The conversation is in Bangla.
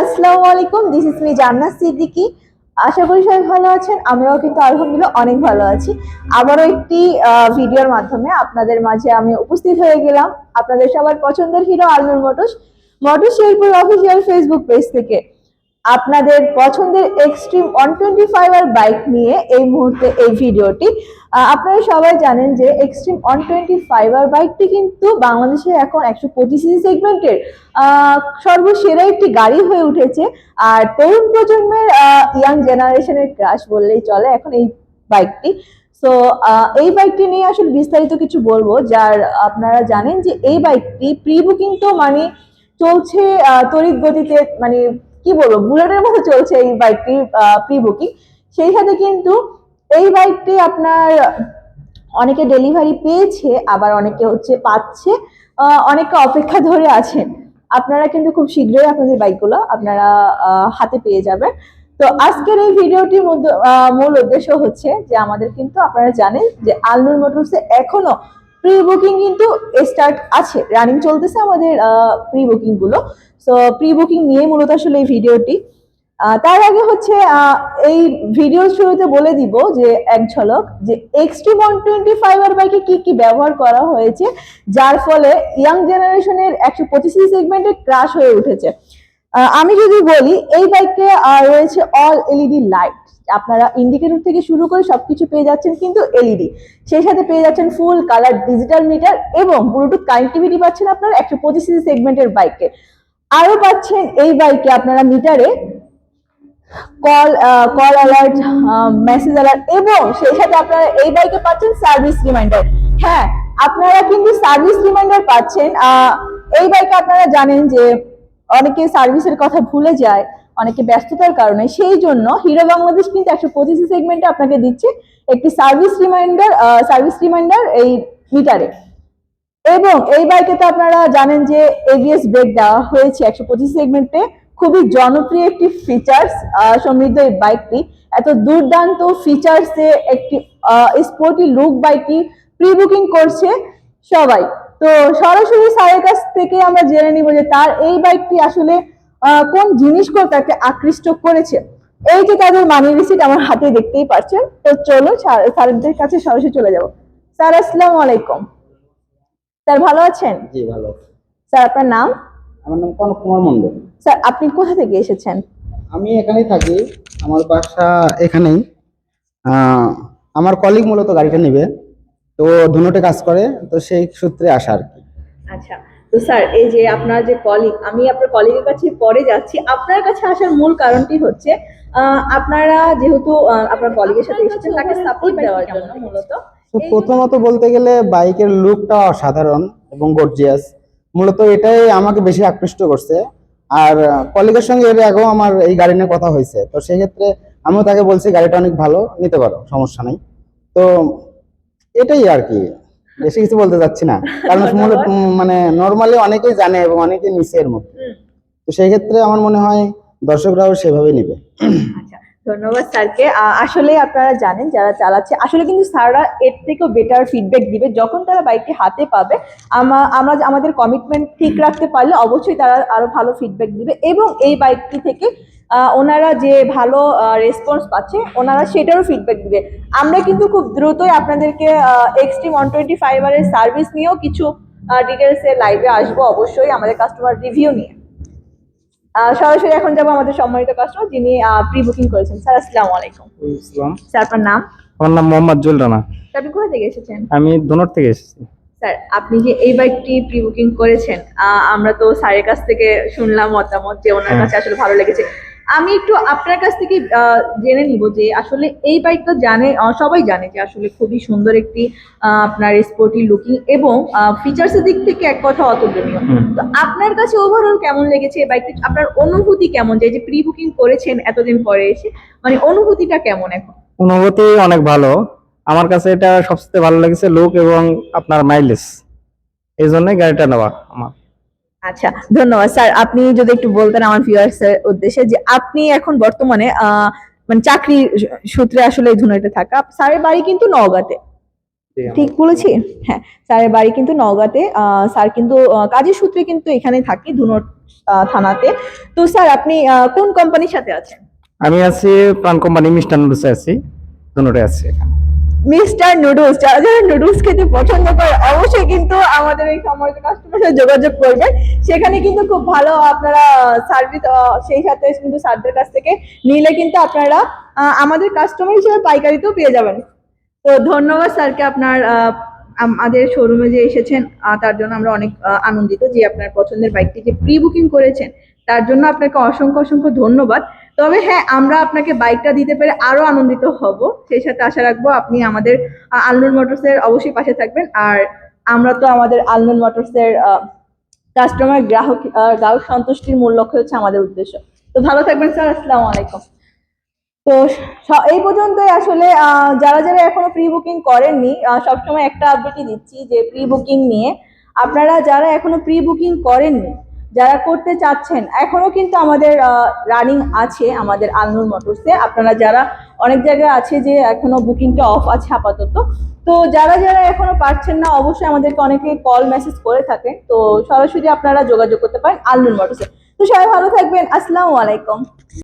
আসসালামু আলাইকুম দিস ইজ মি জান্নাত সিদ্দিকি। আশা করি সবাই ভালো আছেন, আমরাও কিন্তু আলহামদুলিল্লাহ অনেক ভালো আছি। আবারও একটি ভিডিওর মাধ্যমে আপনাদের মাঝে আমি উপস্থিত হয়ে গেলাম। আপনাদের সবার পছন্দের Hero Alnoor motos motos Sherpur official Facebook page থেকে। আপনাদের পছন্দের Xtreme one twenty five R bike নিয়ে এই মুহূর্তে এই ভিডিওটি। আপনারা সবাই জানেন যে Xtreme one twenty five R বাইকটি কিন্তু বাংলাদেশে এখন একশো পঁচিশ সেগমেন্টের সর্বসেরা একটি গাড়ি হয়ে উঠেছে। আর তরুণ প্রজন্মের ইয়াং জেনারেশনের ক্রাশ বললেই চলে এখন এই বাইকটি সো এই বাইকটি নিয়ে আসলে বিস্তারিত কিছু বলব, যার আপনারা জানেন যে এই বাইকটি প্রি বুকিং তো মানে চলছে তড়িৎ গতিতে মানে কি বলব, বুলেটের মতো চলছে এই বাইকটি প্রি বুকিং সেই সাথে কিন্তু এই বাইকটি আপনার অনেকে ডেলিভারি পেয়েছে, আবার অনেকে হচ্ছে পাচ্ছে অনেকে অপেক্ষা ধরে আছেন। আপনারা কিন্তু খুব শীঘ্রই আপনাদের বাইকগুলো আপনারা হাতে পেয়ে যাবেন। তো আজকের এই ভিডিওটির মূল উদ্দেশ্য হচ্ছে যে আমাদের কিন্তু আপনারা জানেন যে আলনুর মোটরসে এখনও প্রি বুকিং কিন্তু স্টার্ট আছে। রানিং চলতেছে আমাদের প্রি বুকিংগুলো। সো প্রি বুকিং নিয়ে মূলত আসলে এই ভিডিওটি। তার আগে হচ্ছে এই ভিডিওর শুরুতে বলে দিব যে, এক ঝলক, যে Xtreme one twenty five R বাইকে কি কি ব্যবহার করা হয়েছে, যার ফলে ইয়াং জেনারেশনের একশো পঁচিশ সেগমেন্টে ক্রাশ হয়ে উঠেছে। আমি যদি বলি, এই বাইকে রয়েছে অল এলইডি লাইট আপনারা ইন্ডিকেটর থেকে শুরু করে সবকিছু পেয়ে যাচ্ছেন কিন্তু এলইডি সেই সাথে পেয়ে যাচ্ছেন ফুল কালার ডিজিটাল মিটার এবং ব্লুটুথ কানেক্টিভিটি পাচ্ছেন আপনারা একশো পঁচিশ সেগমেন্টের বাইকে আরও পাচ্ছেন এই বাইকে আপনারা মিটারে। Call call alert message alert এবং সেই সাথে আপনারা এই বাইকে পাচ্ছেন সার্ভিস রিমাইন্ডার হ্যাঁ আপনারা কিন্তু সার্ভিস রিমাইন্ডার পাচ্ছেন। এই বাইকে আপনারা জানেন যে অনেকে সার্ভিসের কথা ভুলে যায়, অনেকে ব্যস্ততার কারণে। সেই জন্য হিরো বাংলাদেশ কিন্তু একশো পঁচিশ সেগমেন্টে আপনাকে দিচ্ছে একটি সার্ভিস রিমাইন্ডার সার্ভিস রিমাইন্ডার এই মিটারে। এবং এই বাইকে তো আপনারা জানেন যে এবিএস ব্রেক দেওয়া হয়েছে একশো পঁচিশ সেগমেন্টে খুবই জনপ্রিয় একটি ফিচার্স সমৃদ্ধ এই বাইকটি এত দুর্দান্ত ফিচার্সে একটি স্পোর্টি লুক বাইকটি প্রি বুকিং করছে সবাই। তো সরাসরি স্যারের কাছ থেকে আমরা জেনে নিব যে তার এই বাইকটি আসলে কোন জিনিসগুলো তাকে আকৃষ্ট করেছে। এই যে তাদের মানি রিসিট আমার হাতে দেখতেই পাচ্ছেন। তো চলো স্যার- স্যারদের কাছে সরাসরি চলে যাব। স্যার, আসসালামু আলাইকুম। স্যার ভালো আছেন? জি ভালো স্যার আপনার নাম? আমার নাম কনক কুমার মন্ডল স্যার আপনি কোথা থেকে এসেছেন? আমি এখানেই থাকি। আমার বাসা এখানেই। আমার কলিগ মূলত গাড়িটা নেবে। তো ধুনোটে কাজ করে তো সেই সূত্রে আসা আর কি। আচ্ছা তো স্যার এই যে আপনার যে কলিগ আমি আপনার কলিগের কাছে পরে যাচ্ছি। আপনার কাছে আসার মূল কারণটি হচ্ছে আপনারা যেহেতু আপনার কলিগের সাথে এসেছেন তাকে সাপোর্ট দেওয়ার জন্য মূলত। প্রথমত বলতে গেলে বাইকের লুকটা অসাধারণ এবং গর্জিয়াস মূলত এটাই আমাকে বেশি আকৃষ্ট করছে। আর কলিগের সঙ্গে এর আগেও আমার এই গাড়ি নিয়ে কথা হয়েছে। তো সেক্ষেত্রে আমিও তাকে বলছি গাড়িটা অনেক ভালো নিতে পারো সমস্যা নেই। তো এটাই আর কি। বেশি কিছু বলতে চাচ্ছি না। কারণ মানে নর্মালি অনেকেই জানে এবং অনেকেই নিচে এর মধ্যে। তো সেই ক্ষেত্রে আমার মনে হয় দর্শকরাও সেভাবে নিবে। আচ্ছা ধন্যবাদ স্যারকে। আসলে আপনারা জানেন যারা চালাচ্ছে, আসলে কিন্তু স্যাররা এর থেকেও বেটার ফিডব্যাক দিবে। যখন তারা বাইকটি হাতে পাবে, আমা- আমরা আমাদের কমিটমেন্ট ঠিক রাখতে পারলে অবশ্যই তারা আরও ভালো ফিডব্যাক দিবে এবং এই বাইকটি থেকে ওনারা যে ভালো রেসপন্স পাচ্ছে, ওনারা সেটারও ফিডব্যাক দিবে। আমরা কিন্তু খুব দ্রুতই আপনাদেরকে এক্সট্রিম ওয়ান টোয়েন্টি ফাইভারের সার্ভিস নিয়েও কিছু ডিটেলসে লাইভে আসব অবশ্যই আমাদের কাস্টমার রিভিউ নিয়ে। সরাসরি এখন যাব আমাদের সম্মানিত কাস্টমার যিনি প্রি বুকিং করেছেন। স্যার আসসালামু আলাইকুম। স্যার আপনার নাম? আমার নাম মোহাম্মদ জুল রানা। আপনি কোথা থেকে এসেছেন? আমি ধনর থেকে এসেছি। স্যার আপনি যে এই বাইকটি প্রি বুকিং করেছেন আমরা তো স্যারের কাছ থেকে শুনলাম মতামত যে ওনার হ্যাঁ। কাছে আসলে ভালো লেগেছে। আমি একটু আপনার কাছ থেকে জেনে নিব যে আসলে এই বাইকটা জানে সবাই জানে যে আসলে খুবই সুন্দর একটি আপনার স্পোর্টি লুকিং এবং ফিচার্সের দিক থেকে এক কথা অতুলনীয়। তো আপনার কাছে ওভারঅল কেমন লেগেছে এই বাইকটি আপনার অনুভূতি কেমন যে যে প্রি বুকিং করেছেন এতদিন পরে এসে মানে অনুভূতিটা কেমন এখন? অনুভূতি অনেক ভালো। আমার কাছে এটা সবচেয়ে ভালো লেগেছে লুক এবং আপনার মাইলেজ এই জন্যই গাড়িটা নেওয়া আমার। আচ্ছা ধন্যবাদ। স্যার আপনি যদি একটু বলতেন আমার ভিউয়ার্স এর উদ্দেশ্যে যে আপনি এখন বর্তমানে মানে চাকরি সূত্রে আসলে ধুনাইতে থাকা। স্যারের বাড়ি কিন্তু নওগাঁতে। ঠিক বলেছি? হ্যাঁ স্যারের বাড়ি কিন্তু নওগাঁতে। স্যার কিন্তু কাজের সূত্রে কিন্তু এখানে থাকি ধুনট থানাতে। তো স্যার আপনি কোন কোম্পানির সাথে আছেন? আমি আছি প্রাণ কোম্পানি মিষ্টান্ন আছি দুটোতে আছি মিস্টার নুডলস, যারা যারা নুডলস খেতে পছন্দ করে, অবশ্যই কিন্তু আমাদের এই সময় কাস্টমার সাথে যোগাযোগ করবেন। সেখানে কিন্তু খুব ভালো আপনারা সার্ভিস সেই সাথে কিন্তু স্যারদের কাছ থেকে নিলে কিন্তু আপনারা আমাদের কাস্টমার হিসেবে পাইকারিতেও পেয়ে যাবেন। তো ধন্যবাদ স্যারকে আপনার আমাদের শোরুমে যে এসেছেন তার জন্য আমরা অনেক আনন্দিত যে আপনার পছন্দের বাইকটি যে প্রি বুকিং করেছেন, তার জন্য আপনাকে অসংখ্য অসংখ্য ধন্যবাদ। তবে হ্যাঁ আমরা আপনাকে বাইকটা দিতে পেরে আরও আনন্দিত হব। সেই সাথে আশা রাখব আপনি আমাদের আলনুর মোটরস এর অবশ্যই পাশে থাকবেন। আর আমরা তো আমাদের আলনুর মোটরস এর কাস্টমার গ্রাহক গ্রাহক সন্তুষ্টির মূল লক্ষ্য হচ্ছে আমাদের উদ্দেশ্য। তো ভালো থাকবেন, স্যার। আসসালামু আলাইকুম। তো এই পর্যন্তই আসলে যারা যারা এখনও প্রি বুকিং করেননি সবসময় একটা আপডেটই দিচ্ছি যে প্রি বুকিং নিয়ে আপনারা যারা এখনও প্রি বুকিং করেননি যারা করতে চাচ্ছেন, এখনও কিন্তু আমাদের রানিং আছে আমাদের আলনুর মোটরসে। আপনারা যারা অনেক জায়গায় আছে যে এখনও বুকিংটা অফ আছে আপাতত। তো যারা যারা এখনও পারছেন না, অবশ্যই আমাদেরকে অনেকে কল মেসেজ করে থাকেন। তো সরাসরি আপনারা যোগাযোগ করতে পারেন আলনুর মোটরসে। তো সবাই ভালো থাকবেন। আসসালামু আলাইকুম।